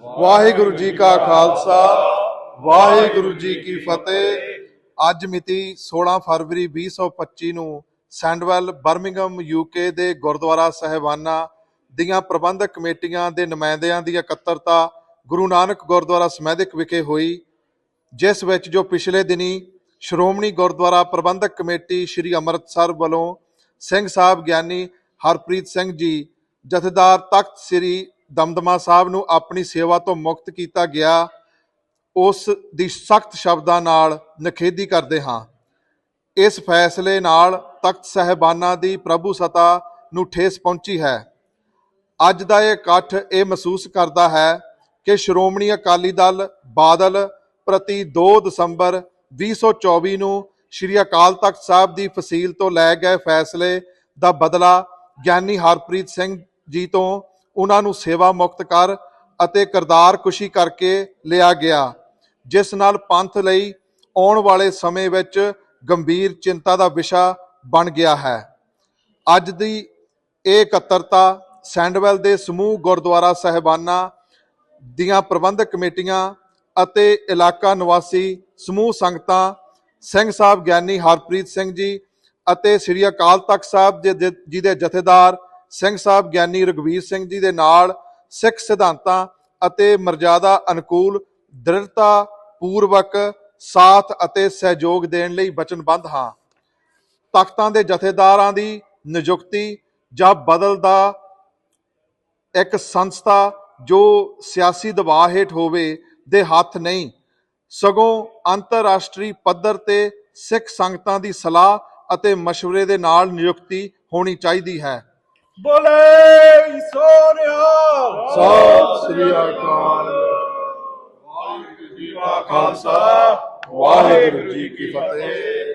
ਵਾਹਿਗੁਰੂ ਜੀ ਕਾ ਖਾਲਸਾ, ਵਾਹਿਗੁਰੂ ਜੀ ਕੀ ਫਤਿਹ। ਅੱਜ ਮਿਤੀ 16 ਫਰਵਰੀ 2025 ਨੂੰ ਸੈਂਡਵੈਲ ਬਰਮਿੰਗਮ ਯੂਕੇ ਦੇ ਗੁਰਦੁਆਰਾ ਸਹਿਬਾਨਾ ਦੀਆਂ ਪ੍ਰਬੰਧਕ ਕਮੇਟੀਆਂ ਦੇ ਨੁਮਾਇੰਦਿਆਂ ਦੀ ਇਕੱਤਰਤਾ ਗੁਰੂ ਨਾਨਕ ਗੁਰਦੁਆਰਾ ਸਮੈਦਿਕ ਵਿਖੇ ਹੋਈ, ਜਿਸ ਵਿੱਚ ਜੋ ਪਿਛਲੇ ਦਿਨੀ ਸ਼੍ਰੋਮਣੀ ਗੁਰਦੁਆਰਾ ਪ੍ਰਬੰਧਕ ਕਮੇਟੀ ਸ੍ਰੀ ਅੰਮ੍ਰਿਤਸਰ ਵੱਲੋਂ ਸਿੰਘ ਸਾਹਿਬ ਗਿਆਨੀ ਹਰਪ੍ਰੀਤ ਸਿੰਘ ਜੀ, ਜਥੇਦਾਰ ਤਖਤ ਸ੍ਰੀ ਦਮਦਮਾ ਸਾਹਿਬ ਨੂੰ ਆਪਣੀ ਸੇਵਾ ਤੋਂ ਮੁਕਤ ਕੀਤਾ ਗਿਆ, ਉਸ ਦੀ ਸਖਤ ਸ਼ਬਦਾਂ ਨਾਲ ਨਖੇਦੀ ਕਰਦੇ ਹਾਂ। ਇਸ ਫੈਸਲੇ ਨਾਲ ਤਖਤ ਸਹਿਬਾਨਾ ਦੀ ਪ੍ਰਭੂ ਸਤਾ ਨੂੰ ਠੇਸ ਪਹੁੰਚੀ ਹੈ। ਅੱਜ ਦਾ ਇਹ ਇਕੱਠ ਇਹ ਮਹਿਸੂਸ ਕਰਦਾ ਹੈ ਕਿ ਸ਼੍ਰੋਮਣੀ ਅਕਾਲੀ ਦਲ ਬਾਦਲ ਪ੍ਰਤੀ 2 ਦਸੰਬਰ 2024 ਨੂੰ ਸ਼੍ਰੀ ਅਕਾਲ ਤਖਤ ਸਾਹਿਬ ਦੀ ਫਸੀਲ ਤੋਂ ਲੈ ਗਏ ਫੈਸਲੇ ਦਾ ਬਦਲਾ ਗਿਆਨੀ ਹਰਪ੍ਰੀਤ ਸਿੰਘ ਜੀ ਤੋਂ ਉਹਨਾਂ ਨੂੰ ਸੇਵਾ ਮੁਕਤ ਕਰ ਅਤੇ ਕਰਤਾਰ ਕੁਸ਼ੀ ਕਰਕੇ ਲਿਆ ਗਿਆ, ਜਿਸ ਨਾਲ ਪੰਥ ਲਈ ਆਉਣ ਵਾਲੇ ਸਮੇਂ ਵਿੱਚ ਗੰਭੀਰ ਚਿੰਤਾ ਦਾ ਵਿਸ਼ਾ ਬਣ ਗਿਆ ਹੈ। ਅੱਜ ਦੀ ਇਹ ਇਕੱਤਰਤਾ ਸੈਂਡਵੈਲ ਦੇ ਸਮੂਹ ਗੁਰਦੁਆਰਾ ਸਹਿਬਾਨਾ ਦੀਆਂ ਪ੍ਰਬੰਧਕ ਕਮੇਟੀਆਂ ਅਤੇ ਇਲਾਕਾ ਨਿਵਾਸੀ ਸਮੂਹ ਸੰਗਤਾਂ, ਸਿੰਘ ਸਾਹਿਬ ਗਿਆਨੀ ਹਰਪ੍ਰੀਤ ਸਿੰਘ ਜੀ ਅਤੇ ਸ੍ਰੀ ਅਕਾਲ ਤਖਤ ਸਾਹਿਬ ਦੇ- ਜੀ ਦੇ ਜਥੇਦਾਰ ਸਿੰਘ ਸਾਹਿਬ ਗਿਆਨੀ ਰਗਵੀਰ ਸਿੰਘ ਜੀ ਦੇ ਨਾਲ ਸਿੱਖ ਸਿਧਾਂਤਾਂ ਅਤੇ ਮਰਜ਼ਾਦਾ ਅਨੁਕੂਲ, ਦ੍ਰਿੜਤਾ, ਪੂਰਵਕ, ਸਾਥ ਅਤੇ ਸਹਿਯੋਗ ਦੇਣ ਲਈ ਵਚਨਬੱਧ ਹਾਂ। ਤਖਤਾਂ ਦੇ ਜਥੇਦਾਰਾਂ ਦੀ ਨਿਯੁਕਤੀ ਜਾਂ ਬਦਲ ਦਾ ਇੱਕ ਸੰਸਥਾ ਜੋ ਸਿਆਸੀ ਦਬਾਅ ਹੇਠ ਹੋਵੇ ਦੇ ਹੱਥ ਨਹੀਂ, ਸਗੋਂ ਅੰਤਰਰਾਸ਼ਟਰੀ ਪੱਧਰ ਤੇ ਸਿੱਖ ਸੰਗਤਾਂ ਦੀ ਸਲਾਹ ਅਤੇ مشਵਰੇ ਦੇ ਨਾਲ ਨਿਯੁਕਤੀ ਹੋਣੀ ਚਾਹੀਦੀ ਹੈ। ਬੋਲੇ ਸੋਨਿਆ ਸਤਿ ਸ੍ਰੀ ਅਕਾਲ। ਵਾਹਿਗੁਰੂ ਜੀ ਕਾ ਖਾਲਸਾ ਵਾਹਿਗੁਰੂ ਜੀ ਕੀ ਫਤਿਹ।